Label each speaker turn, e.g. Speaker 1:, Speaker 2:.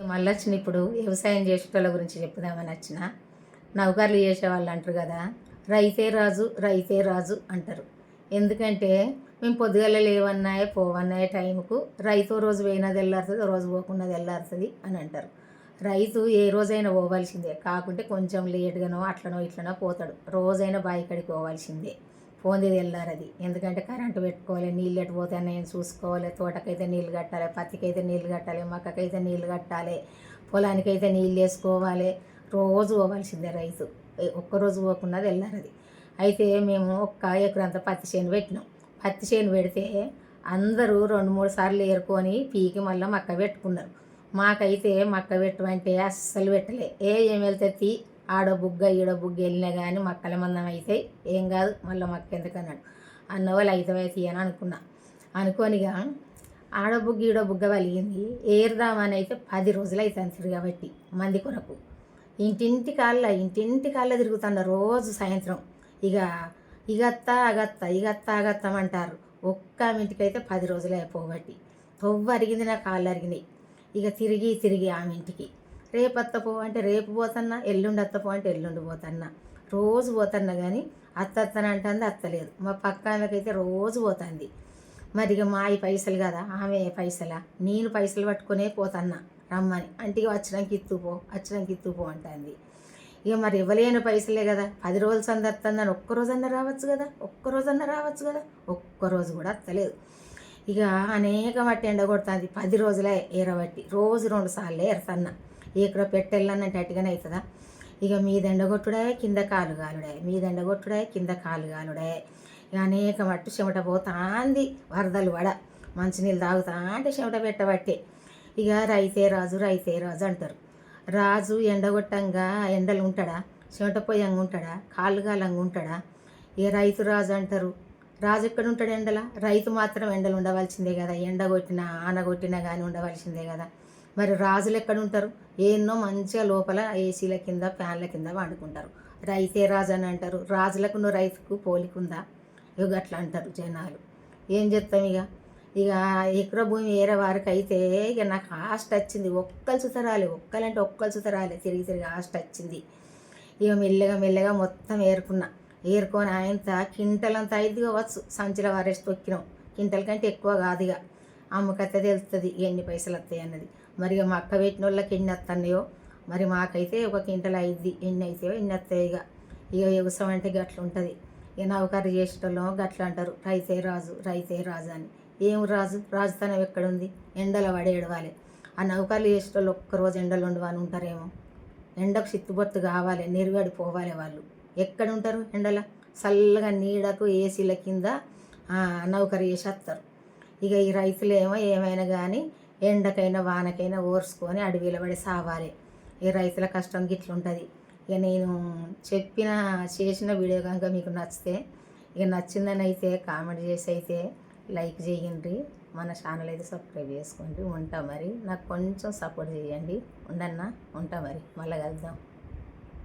Speaker 1: మళ్ళీ వచ్చిన ఇప్పుడు వ్యవసాయం చేసేటోళ్ళ గురించి చెప్పుదామని వచ్చిన. నౌకర్లు చేసేవాళ్ళు అంటారు కదా రైతే రాజు రైతే రాజు అంటారు. ఎందుకంటే మేము పొద్దుగల లేవన్నాయే పోవన్నాయే టైంకు రైతు రోజు పోయినది వెళ్ళారుతుంది రోజు పోకున్నది వెళ్ళారుతుంది అని అంటారు. రైతు ఏ రోజైనా పోవాల్సిందే కాకుంటే కొంచెం లేట్గానో అట్లనో ఇట్లనో పోతాడు రోజైనా బావి కడికి పోవాల్సిందే. పోంది అది ఎందుకంటే కరెంటు పెట్టుకోవాలి నీళ్ళు ఎటు నేను చూసుకోవాలి? తోటకైతే నీళ్ళు కట్టాలి పత్తికైతే నీళ్ళు కట్టాలి మక్కకైతే నీళ్ళు కట్టాలి పొలానికైతే నీళ్ళు వేసుకోవాలి. రోజు పోవాల్సిందే రైతు. ఒక్కరోజు పోకుండా అది అయితే మేము ఒక్క ఎకరంతా పత్తి చేను పెట్టినాం. పత్తి చేను పెడితే అందరూ రెండు మూడు సార్లు ఏరుకొని పీకి మళ్ళీ మక్క పెట్టుకున్నారు. మాకైతే మక్క పెట్టమంటే అస్సలు పెట్టలే. ఏ ఏం వెళ్తే తీ ఆడ బుగ్గ ఈడ బుగ్గ వెళ్ళినా కానీ మక్కల మందం అయితే ఏం కాదు మళ్ళీ మక్క ఎందుకన్నాడు. అన్న వాళ్ళు అయితే అని అనుకున్నా. అనుకోనిగా ఆడ బుగ్గ ఈడ బుగ్గ వలిగింది ఏరుదామని అయితే పది రోజులు అవుతుంది కాబట్టి మంది కొరకు. ఇంటింటి కాళ్ళ ఇంటింటి కాళ్ళ తిరుగుతాను రోజు సాయంత్రం. ఇక ఇగత్త అగత్త ఇగత్త అగత్తం అంటారు. ఒక్క ఇంటికైతే పది రోజులు అయిపోబట్టి తొవ్వ అరిగింది నా కాళ్ళు అరిగినాయి. ఇక తిరిగి తిరిగి ఆమె ఇంటికి. రేపు అత్తపో అంటే రేపు పోతన్నా ఎల్లుండి అత్తపో అంటే ఎల్లుండి పోతన్నా. రోజు పోతన్నా కానీ అత్త అత్తన అంటుంది అత్తలేదు. మా పక్క ఆమెకైతే రోజు పోతుంది. మరి ఇక మా ఈ పైసలు కదా ఆమె పైసలా? నేను పైసలు పట్టుకునే పోతన్నా రమ్మని. అంటే ఇక వచ్చినాక ఇత్తుపో వచ్చినాక ఇత్తుపో అంటుంది. ఇక మరి ఇవ్వలేని పైసలే కదా పది రోజులు సందర్తందని ఒక్క ఒక్కరోజన్నా రావచ్చు కదా ఒక్కరోజన్నా రావచ్చు కదా ఒక్క రోజు కూడా అత్తలేదు. ఇక అనేక మట్టి ఎండ కొడుతుంది పది రోజులే ఏరబట్టి రోజు రెండు సార్లు ఎరతన్నా ఎక్కడో పెట్టెళ్ళనంటే అట్టుగానే అవుతుందా ఇక మీ దండగొట్టుడే కింద కాలు గాలుడే మీద ఎండగొట్టుడే కింద కాలు గాలుడే ఇక అనేక మట్టు చెమట పోతాంది వరదలు వడ మంచినీళ్ళు తాగుతా అంటే చెమట పెట్టబట్టే ఇక రైతే రాజు రైతే రాజు అంటారు. రాజు ఎండగొట్టంగా ఎండలు ఉంటాడా? చెమట పోయంగా ఉంటాడా? కాలుగాలంగా ఉంటాడా? ఇక రైతు రాజు అంటారు? రాజు ఎక్కడ ఉంటాడు ఎండల? రైతు మాత్రం ఎండలు ఉండవలసిందే కదా ఎండ కొట్టినా ఆన కొట్టినా కానీ ఉండవలసిందే కదా. మరి రాజులు ఎక్కడ ఉంటారు ఎన్నో మంచిగా లోపల ఏసీల కింద ఫ్యాన్ల కింద వండుకుంటారు. రైతే రాజు అని అంటారు. రాజులకు నువ్వు రైతుకు పోలికుందా ఇక అట్లా అంటారు జనాలు. ఏం చెప్తాం ఇక ఇక ఎకర భూమి వేరే వారికి అయితే ఇక నాకు ఆస్ట్ వచ్చింది. ఒక్కలు సుతరాలి. ఒక్కలంటే ఒక్కలు సుతరాలి. తిరిగి తిరిగి ఆస్ట్ వచ్చింది. ఇక మెల్లగా మెల్లగా మొత్తం ఏరుకున్నా. ఏరుకొని ఆయంత కింటలంత ఐదు కావచ్చు సంచిలో వారేసి తొక్కినాం. కింటల కంటే ఎక్కువ కాదు ఇక అమ్మకైతే తెలుస్తుంది ఎన్ని పైసలు వస్తాయి అన్నది. మరి మా అక్క పెట్టిన వాళ్ళకి ఎన్ని వస్తున్నాయో మరి మాకైతే ఒక క్వింటల్ అయింది ఎన్ని అవుతాయో ఎన్ని వస్తాయి ఇక ఇక వ్యవసాయం అంటే గట్ల ఉంటుంది. ఇక నౌకరు చేసేటోళ్ళం గట్ల అంటారు రైతే రాజు రైతే రాజు అని. ఏం రాజు? రాజుతనం ఎక్కడుంది? ఎండల పడి ఏడవాలి. ఆ నౌకర్లు చేసేటోళ్ళు ఒక్కరోజు ఎండలు ఉండవని ఉంటారేమో. ఎండకు చిత్తుబొత్తు కావాలి నెరుగడి పోవాలి వాళ్ళు. ఎక్కడ ఉంటారు ఎండల? చల్లగా నీడకు ఏసీల కింద నౌకరి చేసేస్తారు చేసి వస్తారు ఇక ఈ రైతులేమో ఏమైనా కానీ ఎండకైనా వానకైనా ఓర్చుకొని అడవిలో పడి సావాలి. ఈ రైతుల కష్టం గిట్లుంటుంది. ఇక నేను చెప్పిన చేసిన వీడియో కనుక మీకు నచ్చితే ఇక నచ్చిందని అయితే కామెంట్ చేసి అయితే లైక్ చేయండి. మన ఛానల్ అయితే సబ్స్క్రైబ్ చేసుకోండి. ఉంటా మరి. నాకు కొంచెం సపోర్ట్ చేయండి. ఉండన్నా? ఉంటా మరి. మళ్ళీ కలుద్దాం.